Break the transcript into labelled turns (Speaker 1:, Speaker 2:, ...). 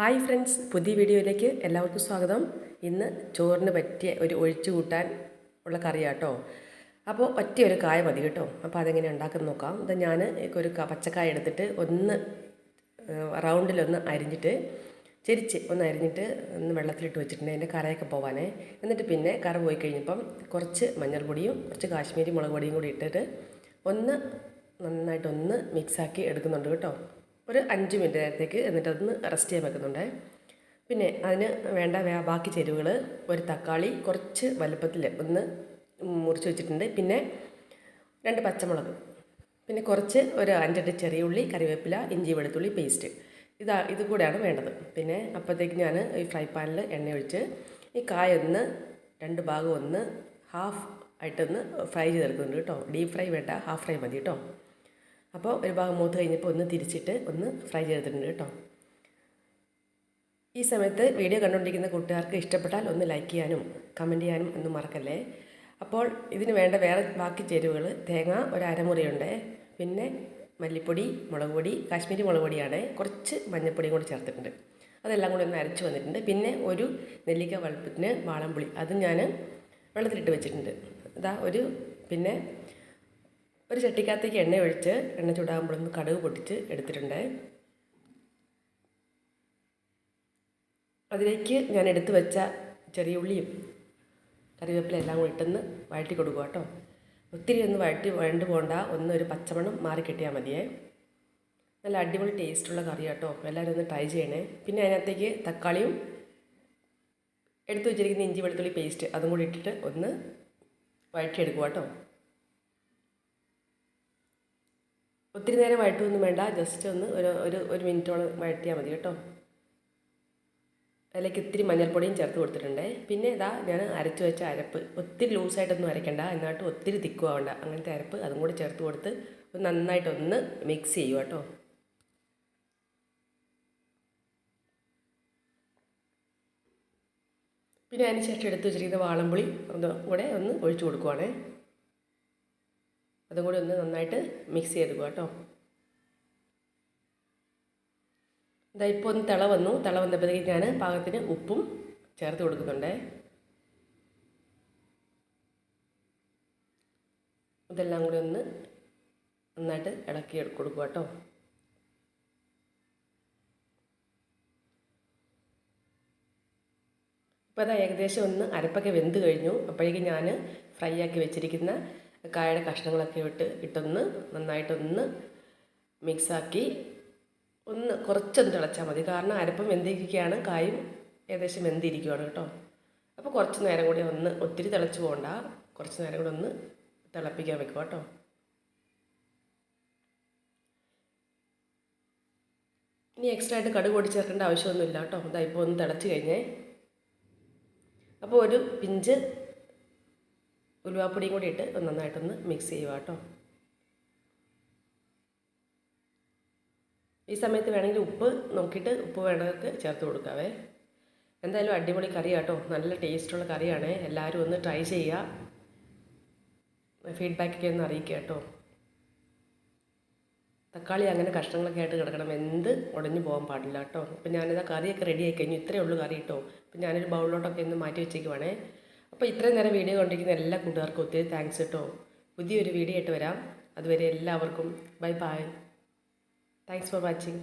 Speaker 1: Hi friends പുതിയ വീഡിയോയിലേക്ക് എല്ലാവർക്കും സ്വാഗതം. ഇന്ന് ചോറിന് പറ്റിയ ഒരു ഒഴിച്ചു കൂട്ടാൻ ഉള്ള കറിയാട്ടോ. അപ്പോൾ ഒറ്റ ഒരു കായ മതി കേട്ടോ. അപ്പോൾ അതെങ്ങനെ ഉണ്ടാക്കുന്ന നോക്കാം. ഇത് ഞാൻ ഒരു പച്ചക്കായ എടുത്തിട്ട് ഒന്ന് റൗണ്ടിലൊന്ന് അരിഞ്ഞിട്ട് ചെരിച്ച് ഒന്ന് അരിഞ്ഞിട്ട് ഒന്ന് വെള്ളത്തിലിട്ട് വെച്ചിട്ടുണ്ട് അതിന്റെ കറയൊക്കെ പോവാനേ. എന്നിട്ട് പിന്നെ കറ പോയി കഴിഞ്ഞപ്പം കുറച്ച് മഞ്ഞൾപ്പൊടിയും കുറച്ച് കാശ്മീരി മുളക് പൊടിയും കൂടി ഇട്ടിട്ട് ഒന്ന് നന്നായിട്ടൊന്ന് മിക്സാക്കി എടുക്കുന്നുണ്ട് കേട്ടോ. ഒരു അഞ്ച് മിനിറ്റ് നേരത്തേക്ക് എന്നിട്ട് അതൊന്ന് റെസ്റ്റ് ചെയ്യാൻ വെക്കുന്നുണ്ട്. പിന്നെ അതിന് വേണ്ട ബാക്കി ചേരുവകൾ ഒരു തക്കാളി കുറച്ച് വലുപ്പത്തിൽ ഒന്ന് മുറിച്ച് വെച്ചിട്ടുണ്ട്. പിന്നെ രണ്ട് പച്ചമുളക് പിന്നെ കുറച്ച് ഒരു അഞ്ചെട്ട് ചെറിയ ഉള്ളി കറിവേപ്പില ഇഞ്ചി വെളുത്തുള്ളി പേസ്റ്റ് ഇതാ ഇത് കൂടെയാണ് വേണ്ടത്. പിന്നെ അപ്പോഴത്തേക്ക് ഞാൻ ഈ ഫ്രൈ പാനിൽ എണ്ണ ഒഴിച്ച് ഈ കായ ഒന്ന് രണ്ട് ഭാഗം ഒന്ന് ഹാഫ് ആയിട്ടൊന്ന് ഫ്രൈ ചെയ്തെടുക്കുന്നുണ്ട് കേട്ടോ. ഡീപ് ഫ്രൈ വേണ്ട ഹാഫ് ഫ്രൈ മതി കേട്ടോ. അപ്പോൾ ഒരു ഭാഗം മൂത്ത് കഴിഞ്ഞപ്പോൾ ഒന്ന് തിരിച്ചിട്ട് ഒന്ന് ഫ്രൈ ചെയ്തിട്ടുണ്ട് കേട്ടോ. ഈ സമയത്ത് വീഡിയോ കണ്ടുകൊണ്ടിരിക്കുന്ന കൂട്ടുകാർക്ക് ഇഷ്ടപ്പെട്ടാൽ ഒന്ന് ലൈക്ക് ചെയ്യാനും കമന്റ് ചെയ്യാനും ഒന്നും മറക്കല്ലേ? അപ്പോൾ ഇതിന് വേണ്ട വേറെ ബാക്കി ചേരുവകൾ തേങ്ങ ഒരു അരമുറിയുണ്ട്. പിന്നെ മല്ലിപ്പൊടി മുളക് പൊടി കാശ്മീരി മുളക് പൊടിയാണ്. കുറച്ച് മഞ്ഞൾപ്പൊടിയും കൂടി ചേർത്തിട്ടുണ്ട്. അതെല്ലാം കൂടി ഒന്ന് അരച്ച് വന്നിട്ടുണ്ട്. പിന്നെ ഒരു നെല്ലിക്ക വലുപ്പത്തിന് വാളംപുളി. അത് ഞാൻ വെള്ളത്തിലിട്ട് വെച്ചിട്ടുണ്ട്. ഇതാ ഒരു പിന്നെ ഒരു ചട്ടിക്കകത്തേക്ക് എണ്ണ ഒഴിച്ച് എണ്ണ ചൂടാകുമ്പോഴൊന്ന് കടുക് പൊട്ടിച്ച് എടുത്തിട്ടുണ്ട്. അതിലേക്ക് ഞാൻ എടുത്തു വെച്ച ചെറിയ ഉള്ളിയും കറിവേപ്പില എല്ലാം കൂടി ഇട്ടൊന്ന് വഴറ്റി കൊടുക്കുക കേട്ടോ. ഒത്തിരി ഒന്ന് വഴറ്റി വഴണ്ട് പോകണ്ട ഒന്ന് ഒരു പച്ചമണം മാറി കിട്ടിയാൽ മതിയേ. നല്ല അടിപൊളി ടേസ്റ്റുള്ള കറി കേട്ടോ. എല്ലാവരും ഒന്ന് ട്രൈ ചെയ്യണേ. പിന്നെ അതിനകത്തേക്ക് തക്കാളിയും എടുത്തു വെച്ചിരിക്കുന്ന ഇഞ്ചി വെളുത്തുള്ളി പേസ്റ്റ് അതും കൂടി ഇട്ടിട്ട് ഒന്ന് വഴറ്റിയെടുക്കുക കേട്ടോ. ഒത്തിരി നേരം വഴറ്റുമൊന്നും വേണ്ട. ജസ്റ്റ് ഒന്ന് ഒരു ഒരു ഒരു മിനിറ്റോളം വഴറ്റിയാൽ മതി കേട്ടോ. അതിലേക്ക് ഇത്തിരി മഞ്ഞൾപ്പൊടിയും ചേർത്ത് കൊടുത്തിട്ടുണ്ട്. പിന്നെ ഇതാ ഞാൻ അരച്ചു വെച്ച അരപ്പ്. ഒത്തിരി ലൂസായിട്ടൊന്നും അരയ്ക്കണ്ട. എന്നിട്ട് ഒത്തിരി തിക്കുവാണ്ട അങ്ങനത്തെ അരപ്പ് അതും കൂടി ചേർത്ത് കൊടുത്ത് നന്നായിട്ടൊന്ന് മിക്സ് ചെയ്യുക കേട്ടോ. പിന്നെ അതിന് ശേഷം എടുത്ത് വെച്ചിരിക്കുന്ന വാളംപുളി ഒന്ന് കൂടെ ഒന്ന് ഒഴിച്ചു കൊടുക്കുവാണേ. അതും കൂടി ഒന്ന് നന്നായിട്ട് മിക്സ് ചെയ്തെടുക്കുക കേട്ടോ. ഇതാ ഇപ്പോൾ ഒന്ന് തിള വന്നു. തിള വന്നപ്പോഴത്തേക്ക് ഞാൻ പാകത്തിന് ഉപ്പും ചേർത്ത് കൊടുക്കുന്നുണ്ട്. ഇതെല്ലാം കൂടി ഒന്ന് നന്നായിട്ട് ഇളക്കി കൊടുക്കുക കേട്ടോ. ഇപ്പോൾ അതാ ഏകദേശം ഒന്ന് അരപ്പൊക്കെ വെന്ത് കഴിഞ്ഞു. അപ്പോഴേക്കും ഞാൻ ഫ്രൈ ആക്കി വെച്ചിരിക്കുന്ന കായയുടെ കഷ്ണങ്ങളൊക്കെ ഇട്ട് ഇട്ടൊന്ന് നന്നായിട്ടൊന്ന് മിക്സാക്കി ഒന്ന് കുറച്ചൊന്ന് തിളച്ചാൽ മതി. കാരണം അരപ്പം വെന്തിരിക്കുകയാണ് കായും ഏകദേശം വെന്തിരിക്കുകയാണ് കേട്ടോ. അപ്പോൾ കുറച്ച് നേരം കൂടി ഒന്ന് ഒത്തിരി തിളച്ച് പോകണ്ട കുറച്ച് നേരം കൂടി ഒന്ന് തിളപ്പിക്കാൻ വെക്കുക കേട്ടോ. ഇനി എക്സ്ട്രാ ആയിട്ട് കടുക് പൊടി ചേർക്കേണ്ട ആവശ്യമൊന്നുമില്ല കേട്ടോ. ഇതാ ഇപ്പോൾ ഒന്ന് തിളച്ച് കഴിഞ്ഞേ. അപ്പോൾ ഒരു പിഞ്ച് ഉലുവാപ്പൊടിയും കൂടി ഇട്ട് നന്നായിട്ടൊന്ന് മിക്സ് ചെയ്യുക കേട്ടോ ഈ സമയത്ത് വേണമെങ്കിൽ ഉപ്പ് നോക്കിയിട്ട് ഉപ്പ് വേണമെങ്കിൽ ചേർത്ത് കൊടുക്കാവേ. എന്തായാലും അടിപൊളി കറി കേട്ടോ നല്ല ടേസ്റ്റുള്ള കറിയാണ്. എല്ലാവരും ഒന്ന് ട്രൈ ചെയ്യുക ഫീഡ്ബാക്കൊക്കെ ഒന്ന് അറിയിക്കുക കേട്ടോ തക്കാളി അങ്ങനെ കഷ്ണങ്ങളൊക്കെ ആയിട്ട് കിടക്കണം. എന്ത് ഉടഞ്ഞു പോകാൻ പാടില്ല കേട്ടോ അപ്പം ഞാനിതാ കറിയൊക്കെ റെഡി ആയി കഴിഞ്ഞു. ഇത്രയേ ഉള്ളൂ കറി കേട്ടോ അപ്പം ഞാനൊരു ബൗളിലോട്ടൊക്കെ ഒന്ന് മാറ്റി വെച്ചേക്കുവാണേ. അപ്പോൾ ഇത്രയും നേരം വീഡിയോ കണ്ടിരിക്കുന്ന എല്ലാ കൂട്ടുകാർക്കും ഒത്തിരി താങ്ക്സ് കേട്ടോ. പുതിയൊരു വീഡിയോ ആയിട്ട് വരാം. അതുവരെ എല്ലാവർക്കും bye bye thanks for watching